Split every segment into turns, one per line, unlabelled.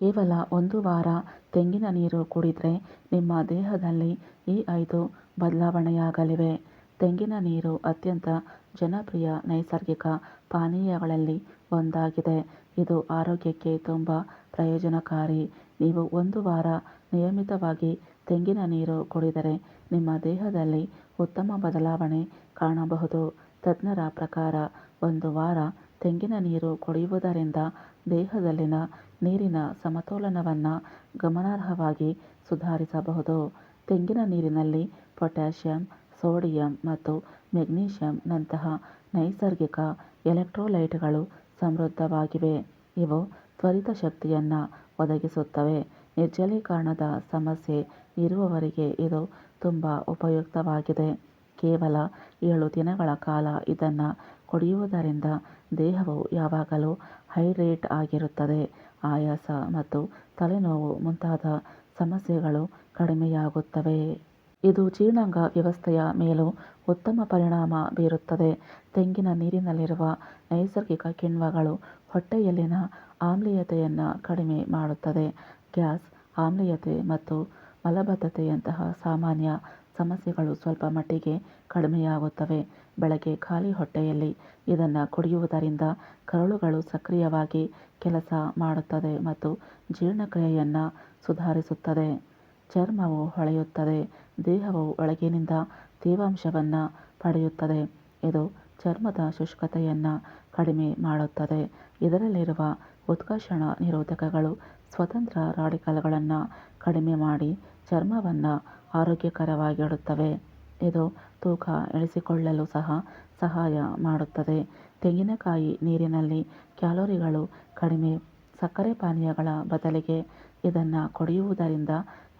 ಕೇವಲ ಒಂದು ವಾರ ತೆಂಗಿನ ನೀರು ಕುಡಿದ್ರೆ ನಿಮ್ಮ ದೇಹದಲ್ಲಿ ಈ ಐದು ಬದಲಾವಣೆಯಾಗಲಿವೆ. ತೆಂಗಿನ ನೀರು ಅತ್ಯಂತ ಜನಪ್ರಿಯ ನೈಸರ್ಗಿಕ ಪಾನೀಯಗಳಲ್ಲಿ ಒಂದಾಗಿದೆ. ಇದು ಆರೋಗ್ಯಕ್ಕೆ ತುಂಬ ಪ್ರಯೋಜನಕಾರಿ. ನೀವು ಒಂದು ವಾರ ನಿಯಮಿತವಾಗಿ ತೆಂಗಿನ ನೀರು ಕುಡಿದರೆ ನಿಮ್ಮ ದೇಹದಲ್ಲಿ ಉತ್ತಮ ಬದಲಾವಣೆ ಕಾಣಬಹುದು. ತಜ್ಞರ ಪ್ರಕಾರ ಒಂದು ವಾರ ತೆಂಗಿನ ನೀರು ಕುಡಿಯುವುದರಿಂದ ದೇಹದಲ್ಲಿನ ನೀರಿನ ಸಮತೋಲನವನ್ನು ಗಮನಾರ್ಹವಾಗಿ ಸುಧಾರಿಸಬಹುದು. ತೆಂಗಿನ ನೀರಿನಲ್ಲಿ ಪೊಟ್ಯಾಷಿಯಂ, ಸೋಡಿಯಂ ಮತ್ತು ಮೆಗ್ನೀಷಿಯಂನಂತಹ ನೈಸರ್ಗಿಕ ಎಲೆಕ್ಟ್ರೋಲೈಟ್ಗಳು ಸಮೃದ್ಧವಾಗಿವೆ. ಇವು ತ್ವರಿತ ಶಕ್ತಿಯನ್ನು ಒದಗಿಸುತ್ತವೆ. ನಿರ್ಜಲೀಕರಣದ ಸಮಸ್ಯೆ ಇರುವವರಿಗೆ ಇದು ತುಂಬ ಉಪಯುಕ್ತವಾಗಿದೆ. ಕೇವಲ ಏಳು ದಿನಗಳ ಕಾಲ ಇದನ್ನು ಕುಡಿಯುವುದರಿಂದ ದೇಹವು ಯಾವಾಗಲೂ ಹೈಡ್ರೇಟ್ ಆಗಿರುತ್ತದೆ. ಆಯಾಸ ಮತ್ತು ತಲೆನೋವು ಮುಂತಾದ ಸಮಸ್ಯೆಗಳು ಕಡಿಮೆಯಾಗುತ್ತವೆ. ಇದು ಜೀರ್ಣಾಂಗ ವ್ಯವಸ್ಥೆಯ ಮೇಲೂ ಉತ್ತಮ ಪರಿಣಾಮ ಬೀರುತ್ತದೆ. ತೆಂಗಿನ ನೀರಿನಲ್ಲಿರುವ ನೈಸರ್ಗಿಕ ಕಿಣ್ವಗಳು ಹೊಟ್ಟೆಯಲ್ಲಿನ ಆಮ್ಲೀಯತೆಯನ್ನು ಕಡಿಮೆ ಮಾಡುತ್ತದೆ. ಗ್ಯಾಸ್ ಆಮ್ಲೀಯತೆ ಮತ್ತು ಮಲಬದ್ಧತೆಯಂತಹ ಸಾಮಾನ್ಯ ಸಮಸ್ಯೆಗಳು ಸ್ವಲ್ಪ ಮಟ್ಟಿಗೆ ಕಡಿಮೆಯಾಗುತ್ತವೆ. ಬೆಳಗ್ಗೆ ಖಾಲಿ ಹೊಟ್ಟೆಯಲ್ಲಿ ಇದನ್ನು ಕುಡಿಯುವುದರಿಂದ ಕರುಳುಗಳು ಸಕ್ರಿಯವಾಗಿ ಕೆಲಸ ಮಾಡುತ್ತದೆ ಮತ್ತು ಜೀರ್ಣಕ್ರಿಯೆಯನ್ನು ಸುಧಾರಿಸುತ್ತದೆ. ಚರ್ಮವು ಹೊಳೆಯುತ್ತದೆ, ದೇಹವು ಒಳಗಿನಿಂದ ತೇವಾಂಶವನ್ನು ಪಡೆಯುತ್ತದೆ. ಇದು ಚರ್ಮದ ಶುಷ್ಕತೆಯನ್ನು ಕಡಿಮೆ ಮಾಡುತ್ತದೆ. ಇದರಲ್ಲಿರುವ ಉತ್ಕರ್ಷಣ ನಿರೋಧಕಗಳು ಸ್ವತಂತ್ರ ರಾಡಿಕಲ್ಗಳನ್ನು ಕಡಿಮೆ ಮಾಡಿ ಚರ್ಮವನ್ನು ಆರೋಗ್ಯಕರವಾಗಿಡುತ್ತವೆ ಇದು ತೂಕ ಇಳಿಸಿಕೊಳ್ಳಲು ಸಹ ಸಹಾಯ ಮಾಡುತ್ತದೆ. ತೆಂಗಿನಕಾಯಿ ನೀರಿನಲ್ಲಿ ಕ್ಯಾಲೋರಿಗಳು ಕಡಿಮೆ. ಸಕ್ಕರೆ ಪಾನೀಯಗಳ ಬದಲಿಗೆ ಇದನ್ನು ಕುಡಿಯುವುದರಿಂದ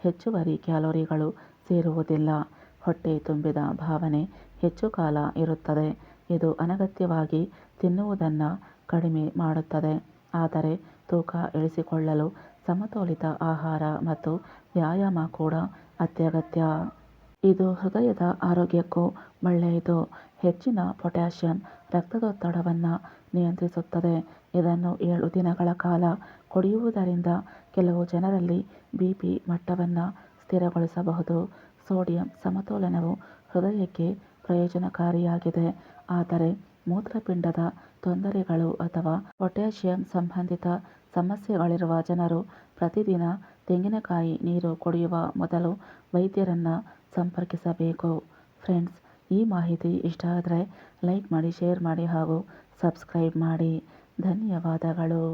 ಹೆಚ್ಚುವರಿ ಕ್ಯಾಲೋರಿಗಳು ಸೇರುವುದಿಲ್ಲ. ಹೊಟ್ಟೆ ತುಂಬಿದ ಭಾವನೆ ಹೆಚ್ಚು ಕಾಲ ಇರುತ್ತದೆ. ಇದು ಅನಗತ್ಯವಾಗಿ ತಿನ್ನುವುದನ್ನು ಕಡಿಮೆ ಮಾಡುತ್ತದೆ. ಆದರೆ ತೂಕ ಇಳಿಸಿಕೊಳ್ಳಲು ಸಮತೋಲಿತ ಆಹಾರ ಮತ್ತು ವ್ಯಾಯಾಮ ಕೂಡ ಅತ್ಯಗತ್ಯ. ಇದು ಹೃದಯದ ಆರೋಗ್ಯಕ್ಕೂ ಒಳ್ಳೆಯದು. ಹೆಚ್ಚಿನ ಪೊಟ್ಯಾಷಿಯಂ ರಕ್ತದೊತ್ತಡವನ್ನು ನಿಯಂತ್ರಿಸುತ್ತದೆ. ಇದನ್ನು ಏಳು ದಿನಗಳ ಕಾಲ ಕುಡಿಯುವುದರಿಂದ ಕೆಲವು ಜನರಲ್ಲಿ ಬಿ ಪಿ ಮಟ್ಟವನ್ನು ಸ್ಥಿರಗೊಳಿಸಬಹುದು. ಸೋಡಿಯಂ ಸಮತೋಲನವು ಹೃದಯಕ್ಕೆ ಪ್ರಯೋಜನಕಾರಿಯಾಗಿದೆ. ಆದರೆ ಮೂತ್ರಪಿಂಡದ ತೊಂದರೆಗಳು ಅಥವಾ ಪೊಟ್ಯಾಷಿಯಂ ಸಂಬಂಧಿತ ಸಮಸ್ಯೆಗಳಿರುವ ಜನರು ಪ್ರತಿದಿನ ತೆಂಗಿನಕಾಯಿ ನೀರು ಕುಡಿಯುವ ಮೊದಲು ವೈದ್ಯರನ್ನು ಸಂಪರ್ಕಿಸಬೇಕು. ಫ್ರೆಂಡ್ಸ್, ಈ ಮಾಹಿತಿ ಇಷ್ಟ ಆದರೆ ಲೈಕ್ ಮಾಡಿ, ಶೇರ್ ಮಾಡಿ ಹಾಗೂ ಸಬ್ಸ್ಕ್ರೈಬ್ ಮಾಡಿ. ಧನ್ಯವಾದಗಳು.